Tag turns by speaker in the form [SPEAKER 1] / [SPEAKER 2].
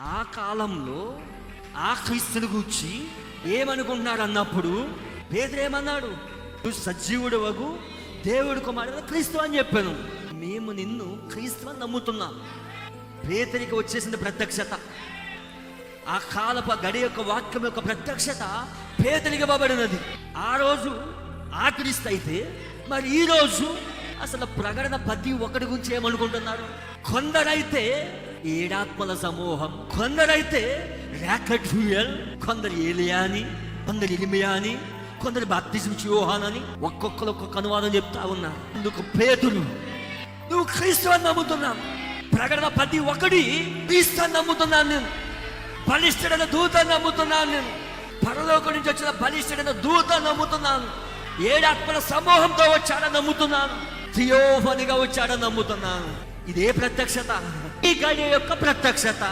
[SPEAKER 1] ఆ కాలంలో ఆ క్రీస్తుని గూర్చి ఏమనుకుంటున్నాడు అన్నప్పుడు పేదరేమన్నాడు నువ్వు సజీవుడు వగు దేవుడు కుమారుడు క్రీస్తు అని చెప్పాను. మేము నిన్ను క్రీస్తు అని నమ్ముతున్నాం. పేదరికి వచ్చేసింది ప్రత్యక్షత. ఆ కాలపు గడి యొక్క వాక్యం యొక్క ప్రత్యక్షత పేదరికి ఇవ్వబడినది. ఆ రోజు ఆ క్రీస్తు అయితే మరి ఈ రోజు అసలు ప్రకటన ప్రతి ఒక్కడి గురించి ఏమనుకుంటున్నారు? కొందరైతే ఏడాత్మల సమూహం. కొందరైతే ర్యాకెట్ కొందరు ఏలియా అని కొందరు ఇలిమియా అని కొందరు బాప్తిజం యోహాన్ ఒక్కొక్కరు ఒక్కొక్క అనువాదం చెప్తా ఉన్నా. అందుకు పేతులు నువ్వు క్రీస్తు అని నమ్ముతున్నావు. ప్రకటన ప్రతి ఒక్కడి క్రీస్తు అని నమ్ముతున్నాను నేను. బలిష్ఠుడైన దూత నమ్ముతున్నాను నేను. పరలోకం నుంచి వచ్చిన బలిష్ఠుడైన దూత నమ్ముతున్నాను. ఏడాత్మల సమూహంతో వచ్చాడని నమ్ముతున్నాను. థియోఫనిగా వచ్చాడని నమ్ముతున్నాను. ఇదే ప్రత్యక్షత. ఈ గడియ యొక్క ప్రత్యక్షత.